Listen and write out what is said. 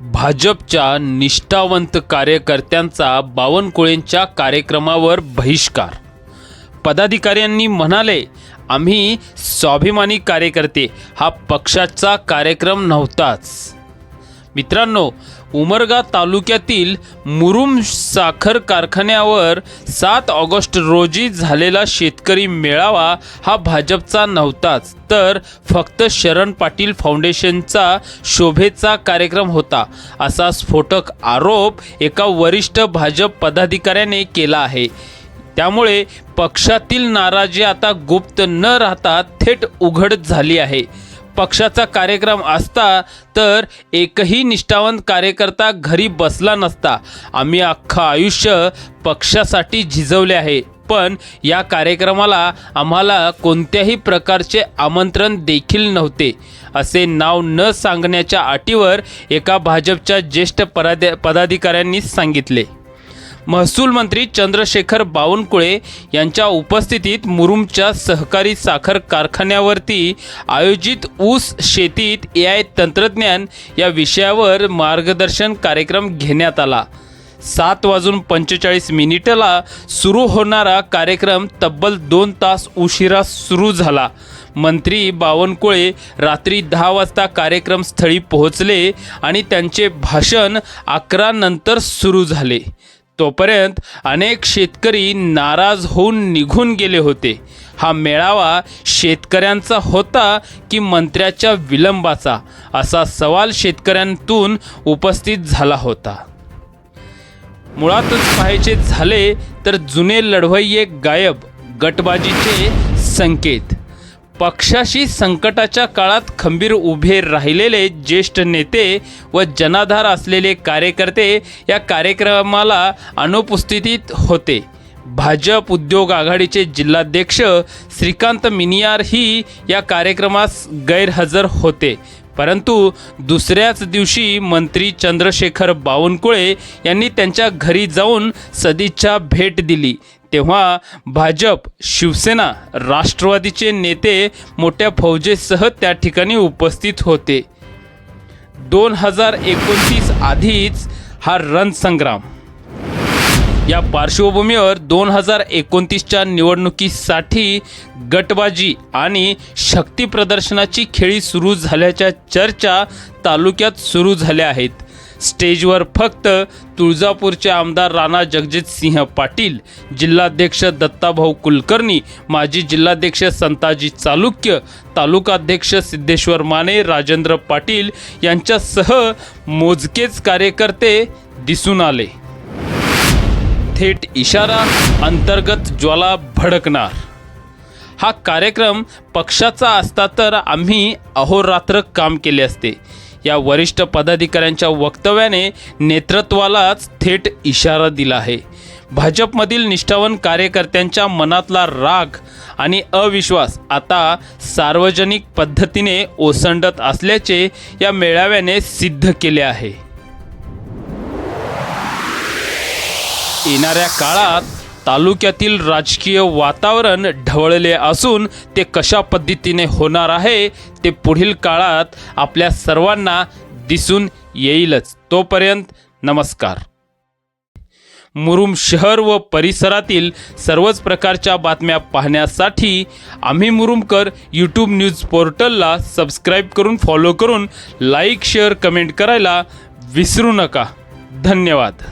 भाजपच्या निष्ठावंत कार्यकर्त्यांचा बावनकुळेंच्या कार्यक्रमावर बहिष्कार. पदाधिकाऱ्यांनी म्हणाले आम्ही स्वाभिमानी कार्यकर्ते हा पक्षाचा कार्यक्रम नव्हताच. मित्रांनो उमरगा तालुक्यातील मुरुम साखर कारखान्यावर सात ऑगस्ट रोजी झालेला शेतकरी मेळावा हा भाजपचा नव्हताच तर फक्त शरण पाटील फाउंडेशनचा शोभेचा कार्यक्रम होता असा स्फोटक आरोप एका वरिष्ठ भाजप पदाधिकाऱ्याने केला आहे. त्यामुळे पक्षातील नाराजी आता गुप्त न राहता थेट उघड झाली आहे. पक्षाचा कार्यक्रम असता तर एकही निष्ठावंत कार्यकर्ता घरी बसला नसता. आम्ही अख्खं आयुष्य पक्षासाठी झिजवले आहे. पण या कार्यक्रमाला आम्हाला कोणत्याही प्रकारचे आमंत्रण देखील नव्हते. असे नाव न सांगण्याच्या अटीवर एका भाजपच्या ज्येष्ठ परादे पदाधिकाऱ्यांनी सांगितले. महसूल मंत्री चंद्रशेखर बावनकुळे यांच्या उपस्थितीत मुरुमच्या सहकारी साखर कारखान्यावरती आयोजित ऊस शेतीत ए आय तंत्रज्ञान या विषयावर मार्गदर्शन कार्यक्रम घेण्यात आला. सात वाजून पंचेचाळीस मिनिटला सुरू होणारा कार्यक्रम तब्बल दोन तास उशिरा सुरू झाला. मंत्री बावनकुळे रात्री दहा वाजता कार्यक्रम स्थळी पोहोचले आणि त्यांचे भाषण अकरा नंतर सुरू झाले. तोपर्यंत अनेक शेतकरी नाराज होऊन निघून गेले होते. हा मेळावा शेतकऱ्यांचा होता की मंत्र्याच्या विलंबाचा? असा सवाल शेतकऱ्यांतून उपस्थित झाला होता. मुळातच पाहायचे झाले तर जुने लढवय्ये गायब गटबाजीचे संकेत. पक्षाशी संकटाच्या काळात खंबीर उभे राहिलेले ज्येष्ठ नेते व जनाधार असलेले कार्यकर्ते या कार्यक्रमाला अनुपस्थितीत होते. भाजप उद्योग आघाडीचे जिल्हाध्यक्ष श्रीकांत मिनियार ही या कार्यक्रमास गैरहजर होते. परंतु दुसऱ्याच दिवशी मंत्री चंद्रशेखर बावनकुळे यांनी त्यांच्या घरी जाऊन सदिच्छा भेट दिली. तेव्हा भाजप शिवसेना राष्ट्रवादीचे नेते मोठ्या फौजेसह त्या ठिकाणी उपस्थित होते. दोन हजार एकोणतीस आधीच हा रणसंग्राम. या पार्श्वभूमीवर दोन हजार एकोणतीसच्या निवडणुकीसाठी गटबाजी आणि शक्ती प्रदर्शनाची खेळी सुरू झाल्याच्या चर्चा तालुक्यात सुरू झाल्या आहेत. स्टेजवर फक्त तुळजापूरचे आमदार राणा जगजित सिंह पाटील जिल्हाध्यक्ष दत्ताभाऊ कुलकर्णी माजी जिल्हाध्यक्ष संताजी चालुक्य तालुकाध्यक्ष सिद्धेश्वर माने राजेंद्र पाटील यांच्यासह मोजकेच कार्यकर्ते दिसून आले. थेट इशारा अंतर्गत ज्वाला भडकणार. हा कार्यक्रम पक्षाचा असता तर आम्ही अहोरात्र काम केले असते. या वरिष्ठ पदाधिकाऱ्यांच्या वक्तव्याने नेतृत्वालाच थेट इशारा दिला आहे. भाजपमधील निष्ठावन कार्यकर्त्यांच्या मनातला राग आणि अविश्वास आता सार्वजनिक पद्धतीने ओसंडत असल्याचे या मेळाव्याने सिद्ध केले आहे. येणाऱ्या काळात तालुक्यातील राजकीय वातावरण ढवळले असून ते कशा पद्धतीने होणार आहे ते पुढील काळात आपल्या सर्वांना दिसून येईलच. तोपर्यंत नमस्कार. मुरुम शहर व परिसरातील सर्वच प्रकारच्या बातम्या पाहण्यासाठी आम्ही मुरुमकर यूट्यूब न्यूज पोर्टलला सबस्क्राईब करून फॉलो करून लाईक शेअर कमेंट करायला विसरू नका. धन्यवाद.